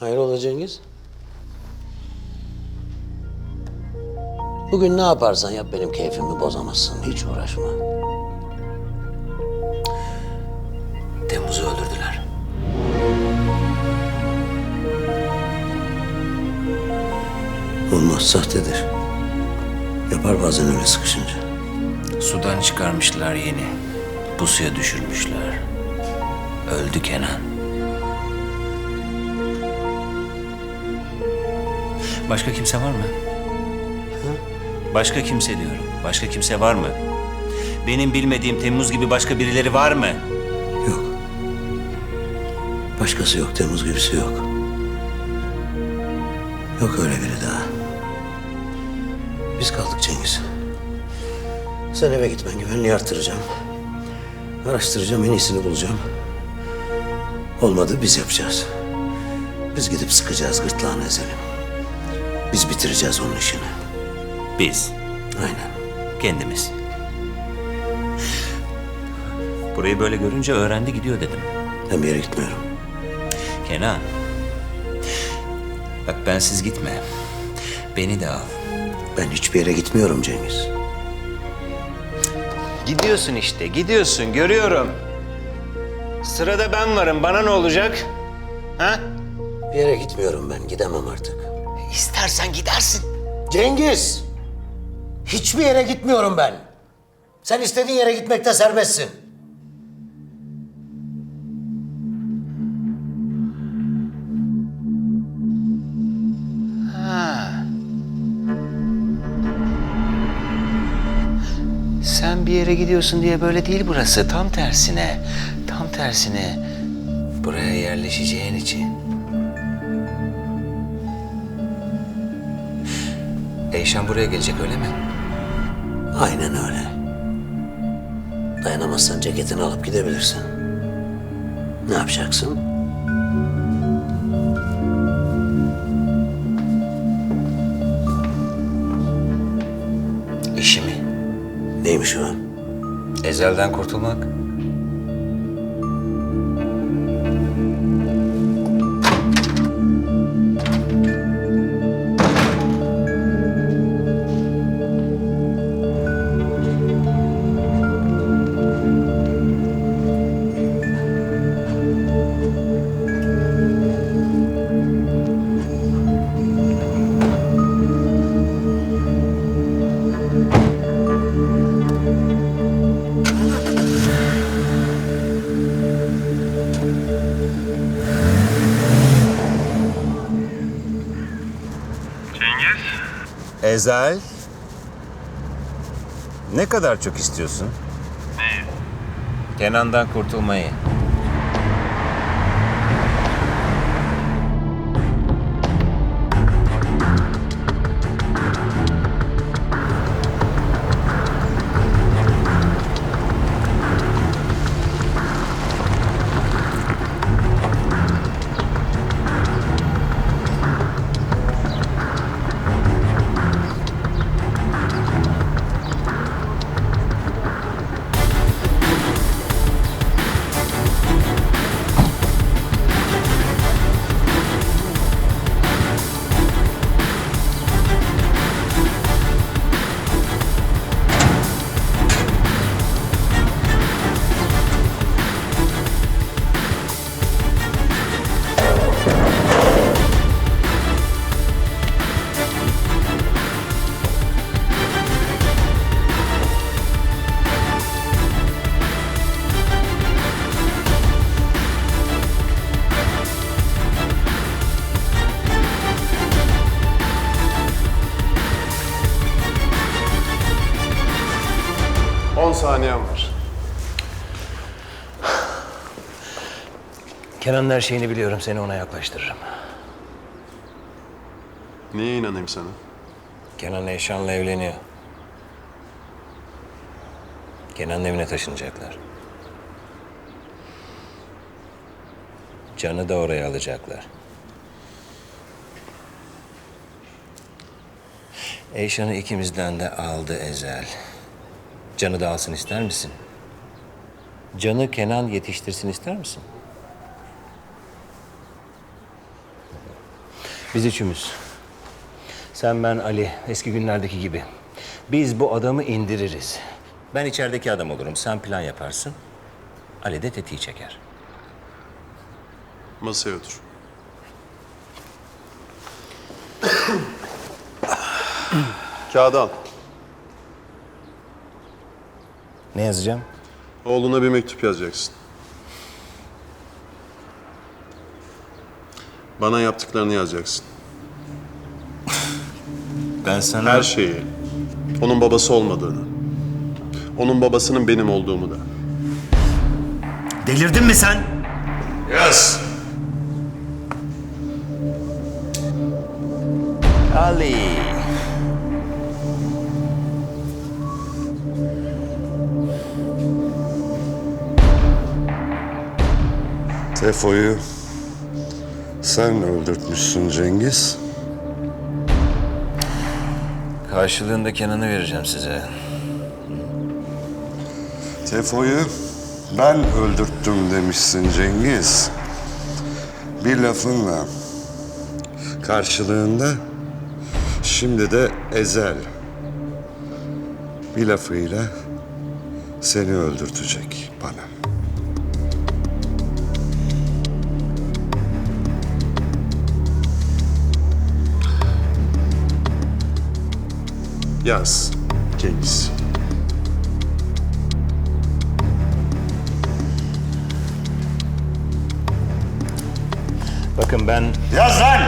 Hayrola Cengiz? Bugün ne yaparsan yap benim keyfimi bozamazsın. Hiç uğraşma. Temmuz'u öldürdüler. Olmaz sahtedir. Yapar bazen öyle sıkışınca. Sudan çıkarmışlar yeni. Pusuya düşürmüşler. Öldü Kenan. Başka kimse var mı? Başka kimse diyorum. Başka kimse var mı? Benim bilmediğim Temmuz gibi başka birileri var mı? Yok. Başkası yok, Temmuz gibisi yok. Yok öyle biri daha. Biz kaldık Cengiz. Sen eve git ben güvenliği artıracağım. Araştıracağım, en iyisini bulacağım. Olmadı biz yapacağız. Biz gidip sıkacağız, gırtlağını ezelim. Biz bitireceğiz onun işini. Biz. Aynen. Kendimiz. Burayı böyle görünce öğrendi gidiyor dedim. Ben bir yere gitmiyorum. Kenan. Bak bensiz gitme. Beni de al. Ben hiçbir yere gitmiyorum Cengiz. Gidiyorsun işte, gidiyorsun. Görüyorum. Sırada ben varım. Bana ne olacak? Ha? Bir yere gitmiyorum ben, gidemem artık. İstersen gidersin. Cengiz! Hiçbir yere gitmiyorum ben. Sen istediğin yere gitmekte serbestsin. Sen bir yere gidiyorsun diye böyle değil burası. Tam tersine. Tam tersine. Buraya yerleşeceğin için. Eyşan buraya gelecek öyle mi? Aynen öyle. Dayanamazsan ceketini alıp gidebilirsin. Ne yapacaksın? İşi mi? Neymiş o? Ezelden kurtulmak. Ezel. Ne kadar çok istiyorsun? Neyi? Kenan'dan kurtulmayı. Saniyen var. Kenan'ın her şeyini biliyorum. Seni ona yaklaştırırım. Niye inanayım sana? Kenan Eyşan'la evleniyor. Kenan'ın evine taşınacaklar. Can'ı da oraya alacaklar. Eyşan'ı ikimizden de aldı Ezel. Can'ı da alsın ister misin? Can'ı Kenan yetiştirsin ister misin? Biz üçümüz. Sen, ben, Ali. Eski günlerdeki gibi. Biz bu adamı indiririz. Ben içerideki adam olurum. Sen plan yaparsın. Ali de tetiği çeker. Masaya otur. Kağıdı al. Ne yazacağım? Oğluna bir mektup yazacaksın. Bana yaptıklarını yazacaksın. Ben sana... Her şeyi. Onun babası olmadığını. Onun babasının benim olduğumu da. Delirdin mi sen? Yaz. Ali. Tefo'yu sen öldürtmüşsün Cengiz. Karşılığında Kenan'ı vereceğim size. Tefo'yu ben öldürttüm demişsin Cengiz. Bir lafınla. Karşılığında şimdi de Ezel. Bir lafıyla seni öldürtecek bana. Yaz. Cengiz. Bakın ben... Yaz lan!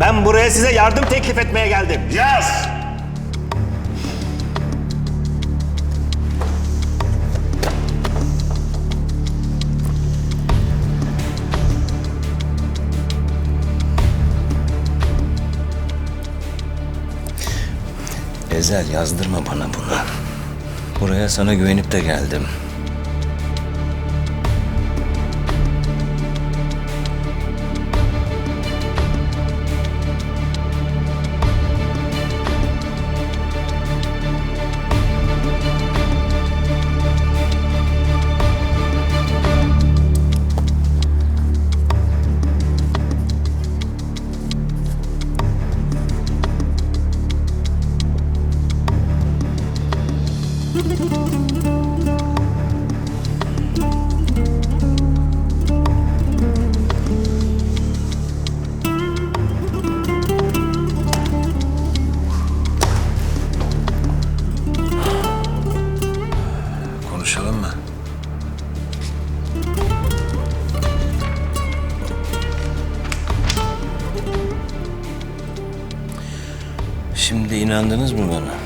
Ben buraya size yardım teklif etmeye geldim. Yaz! Ezel yazdırma bana bunu. Buraya sana güvenip de geldim. Konuşalım mı? Şimdi inandınız mı bana?